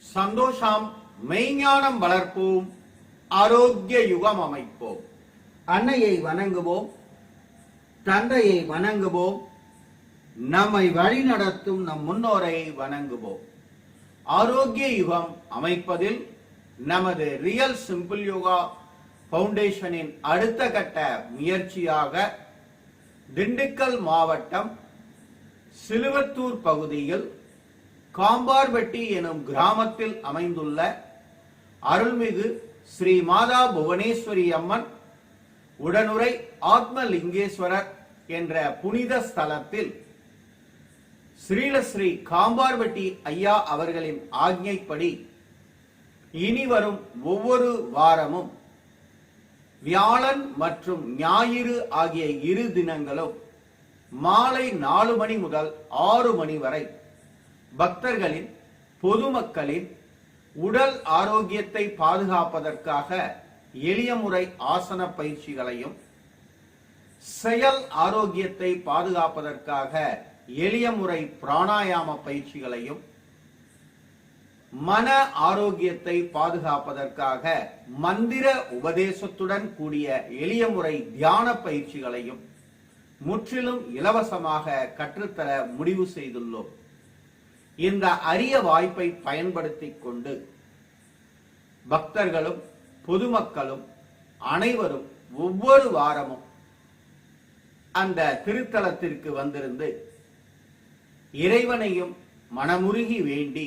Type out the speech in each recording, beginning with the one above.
சந்தோஷம் மெய்ஞானம் வளர்ப்போம் ஆரோக்கிய யுகம் அமைப்போம். அன்னையை வணங்குவோம் தந்தையை வணங்குவோம் நம்மை வழிநடத்தும் நம் முன்னோரை வணங்குவோம். ஆரோக்கிய யுகம் அமைப்பதில் நமது ரியல் சிம்பிள் யோகா பவுண்டேஷனின் அடுத்த கட்ட முயற்சியாக திண்டுக்கல் மாவட்டம் சிலுவத்தூர் பகுதியில் காம்பார்பட்டி எனும் கிராமத்தில் அமைந்துள்ள அருள்மிகு ஸ்ரீ மாதா புவனேஸ்வரி அம்மன் உடனுரை ஆத்மலிங்கேஸ்வரர் என்ற புனித ஸ்தலத்தில் ஸ்ரீலஸ்ரீ காம்பார்பட்டி ஐயா அவர்களின் ஆக்ஞைப்படி இனி வரும் ஒவ்வொரு வாரமும் வியாழன் மற்றும் ஞாயிறு ஆகிய இரு தினங்களும் மாலை நாலு மணி முதல் ஆறு மணி வரை பக்தர்களின் பொதுமக்களின் உடல் ஆரோக்கியத்தை பாதுகாப்பதற்காக எளிய முறை ஆசன பயிற்சிகளையும் செயல் ஆரோக்கியத்தை பாதுகாப்பதற்காக எளிய முறை பிராணாயாம பயிற்சிகளையும் மன ஆரோக்கியத்தை பாதுகாப்பதற்காக மந்திர உபதேசத்துடன் கூடிய எளிய முறை தியான பயிற்சிகளையும் முற்றிலும் இலவசமாக கற்றுத்தர முடிவு செய்துள்ளோம். இந்த அரிய வாய்ப்பை பயன்படுத்திக் கொண்டு பக்தர்களும் பொதுமக்களும் அனைவரும் ஒவ்வொரு வாரமும் அந்த திருத்தலத்திற்கு வந்திருந்து இறைவனையும் மனமுருகி வேண்டி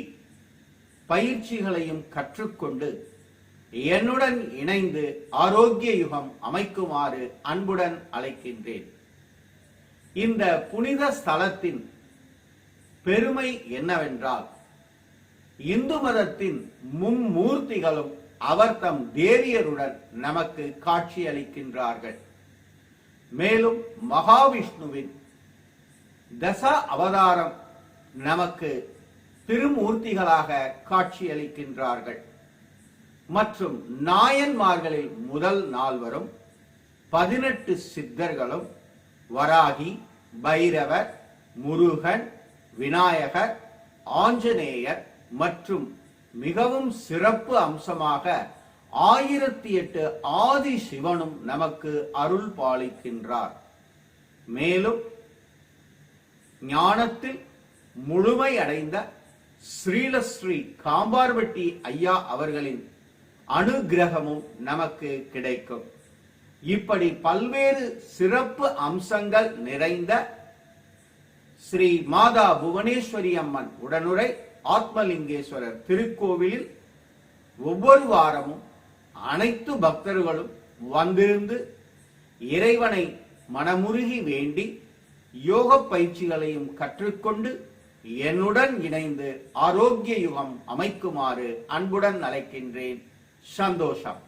பயிற்சிகளையும் கற்றுக்கொண்டு என்னுடன் இணைந்து ஆரோக்கிய யுகம் அமைக்குமாறு அன்புடன் அழைக்கின்றேன். இந்த புனித ஸ்தலத்தின் பெருமை என்னவென்றால் இந்து மதத்தின் மும்மூர்த்திகளும் அவர் தம் தேவியருடன் நமக்கு காட்சியளிக்கின்றார்கள். மேலும் மகாவிஷ்ணுவின் தச அவதாரம் நமக்கு திருமூர்த்திகளாக காட்சியளிக்கின்றார்கள். மற்றும் நாயன்மார்களில் முதல் நால்வரும் பதினெட்டு சித்தர்களும் வராகி பைரவர் முருகன் விநாயகர் ஆஞ்சநேயர் மற்றும் மிகவும் சிறப்பு அம்சமாக ஆயிரத்தி எட்டு ஆதி சிவனும் நமக்கு அருள் பாலிக்கின்றார். மேலும் ஞானத்தில் முழுமை அடைந்த ஸ்ரீலஸ்ரீ காம்பார்வட்டி ஐயா அவர்களின் அனுகிரகமும் நமக்கு கிடைக்கும். இப்படி பல்வேறு சிறப்பு அம்சங்கள் நிறைந்த ஸ்ரீ மாதா புவனேஸ்வரி அம்மன் உடனுரை ஆத்மலிங்கேஸ்வரர் திருக்கோவிலில் ஒவ்வொரு வாரமும் அனைத்து பக்தர்களும் வந்திருந்து இறைவனை மனமுருகி வேண்டி யோக பயிற்சிகளையும் கற்றுக்கொண்டு என்னுடன் இணைந்து ஆரோக்கிய யுகம் அமைக்குமாறு அன்புடன் அழைக்கின்றேன். சந்தோஷம்.